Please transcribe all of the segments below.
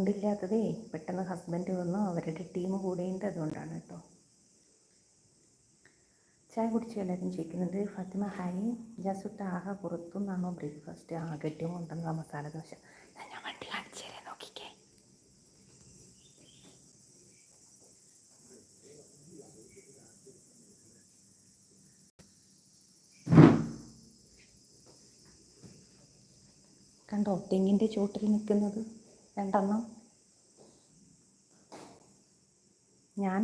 Sound പെട്ടെന്ന് husband വന്നു അവരുടെ ടീം കൂടെയുണ്ട് അതുകൊണ്ടാണ് കേട്ടോ. ചായ കുടിച്ച് എല്ലാവരും ചോദിക്കുന്നുണ്ട് ഫാത്തിമ ഹായ്. ജാസുട്ട ആഹ പുറത്തു നിന്നാണോ ബ്രേക്ക്ഫാസ്റ്റ്? ആ ഗട്ടിയും കൊണ്ടുവന്ന മസാല ദോശ. ഞാൻ വണ്ടി കാണിച്ചു തരാം നോക്കിക്കേ. കണ്ടോ തെങ്ങിന്റെ ചോട്ടിൽ നിൽക്കുന്നത്? രണ്ടെണ്ണം. ഞാൻ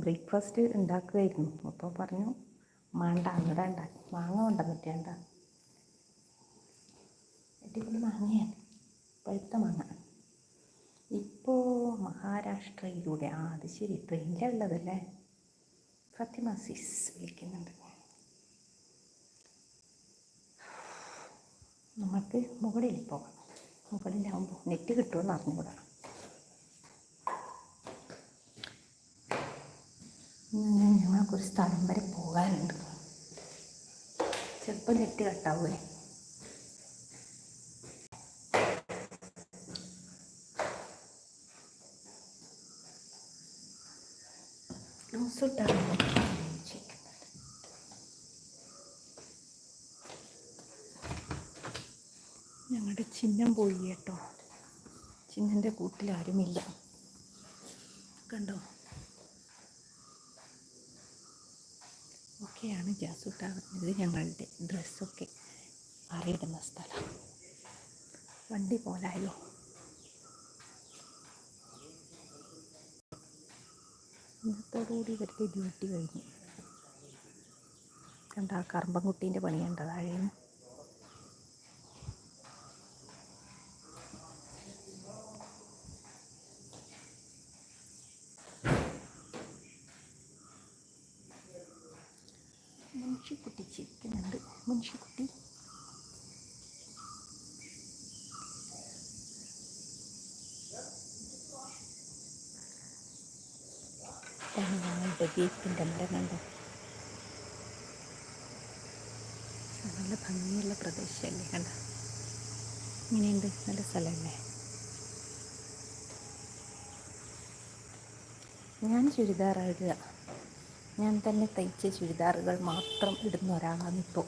ബ്രേക്ക്ഫാസ്റ്റ് ഉണ്ടാക്കുകയായിരുന്നു അപ്പോൾ പറഞ്ഞു മാണ്ട അങ്ങടെ ഉണ്ടാക്കി മാങ്ങ കൊണ്ടുവന്നിട്ടേണ്ട അടിപൊളി മാങ്ങയാണ്. പഴുത്ത മാങ്ങ. ഇപ്പോൾ മഹാരാഷ്ട്രയിലൂടെ ആ അത് ശരി ട്രെയിനിലാണ് ഉള്ളതല്ലേ? ഫത്തിമ സിസ് വിളിക്കുന്നുണ്ട്. നമുക്ക് മുകളിൽ പോകാം. മുകളിലാവുമ്പോൾ നെറ്റ് കിട്ടുമെന്ന് അറിഞ്ഞുകൂടാ. ഇന്ന് ഞങ്ങൾക്കൊരു സ്ഥലം വരെ പോകാനുണ്ട്. ചിലപ്പോൾ നെറ്റ് കട്ടാവേ ന്യൂസിട്ടാണ് ഞങ്ങളുടെ ചിഹ്നം പോയി കേട്ടോ. ചിഹ്നന്റെ കൂട്ടിൽ ആരുമില്ല കണ്ടോ? ഒക്കെയാണ് ജാസൂട്ട പറഞ്ഞത് ഞങ്ങളുടെ ഡ്രസ്സൊക്കെ അറിയിടുന്ന സ്ഥലം. വണ്ടി പോലായോ? ഇന്നത്തോടുകൂടി ഇവരുടെ ഡ്യൂട്ടി കഴിഞ്ഞു. കണ്ട ആ കറമ്പൻകുട്ടീന്റെ പണി കണ്ട മുൻഷിക്കുട്ടി ചിരിക്കുന്നുണ്ട്. മുൻഷിക്കുട്ടി. ഞങ്ങളുടെ മരം കണ്ടോ നല്ല ഭംഗിയുള്ള പ്രദേശമല്ലേ കണ്ട? ഇങ്ങനെയുണ്ട് നല്ല സ്ഥലമല്ലേ? ഞാൻ ചുരിദാർ ഞാൻ തന്നെ തയ്ച്ച ചുരിദാറുകൾ മാത്രം ഇടുന്ന ഒരാളാണ് ഇപ്പോൾ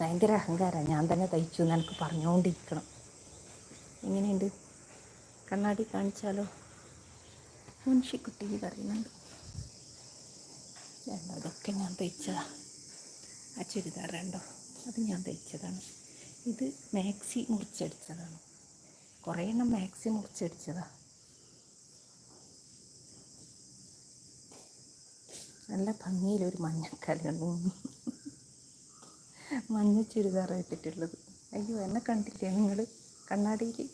ഭയങ്കര അഹങ്കാരമാണ് ഞാൻ തന്നെ തയ്ച്ചു എന്ന് എനിക്ക് പറഞ്ഞുകൊണ്ടിരിക്കണം എങ്ങനെയുണ്ട്? കണ്ണാടി കാണിച്ചാലോ? മുൻഷിക്കുട്ടി പറയുന്നുണ്ട്. ഇതൊക്കെ ഞാൻ തയ്ച്ചതാ. ആ ചുരിദാർ രണ്ടോ അത് ഞാൻ തയ്ച്ചതാണ്. ഇത് മാക്സി മുറിച്ചടിച്ചതാണ് കുറേ എണ്ണം മാക്സി മുറിച്ചടിച്ചതാണ് നല്ല ഭംഗിയിലൊരു മഞ്ഞക്കല്ലും മഞ്ഞ ചുരിദാർ ഇട്ടിട്ടുള്ളത്. അയ്യോ എന്നെ കണ്ടില്ലേ നിങ്ങൾ കണ്ണാടിയിൽ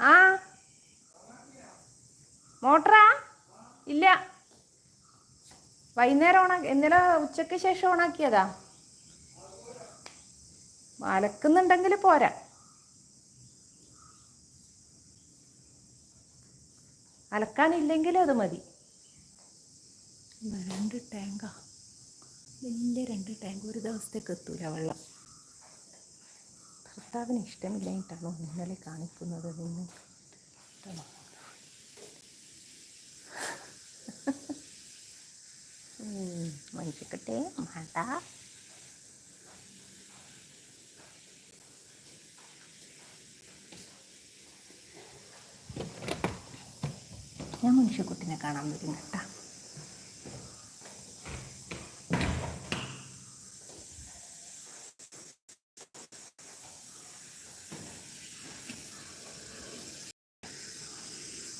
ആ. മോട്ടറാ? ഇല്ല. വൈകുന്നേരം ഓണാക്കി ഇന്നലെ ഉച്ചയ്ക്ക് ശേഷം ഓണാക്കിയതാ. അലക്കുന്നുണ്ടെങ്കിൽ പോരാ. അലക്കാനില്ലെങ്കിൽ അത് മതി. രണ്ട് ടാങ്കാ വലിയ രണ്ട് ടാങ്ക് ഒരു ദിവസത്തേക്ക് എത്തൂല വെള്ളം. ഭർത്താവിന് ഇഷ്ടമില്ലായിട്ടാണോ ഇന്നലെ കാണിക്കുന്നത് നിന്ന് മനുഷ്യക്കട്ടെ വേണ്ട ഞാൻ മനുഷ്യക്കുട്ടിനെ കാണാൻ വരും കേട്ടാ.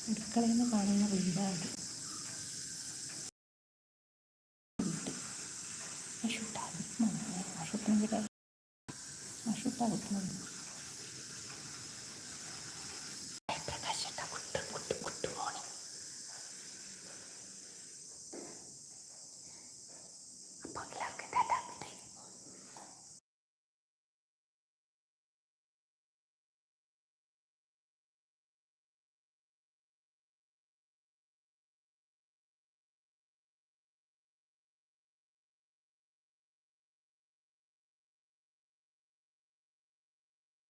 അടുക്കളയെന്ന് കാണുന്ന വീടാണ് അശുട്ടാകും അശുട്ടിന്റെ അശുട്ടാകുന്നത്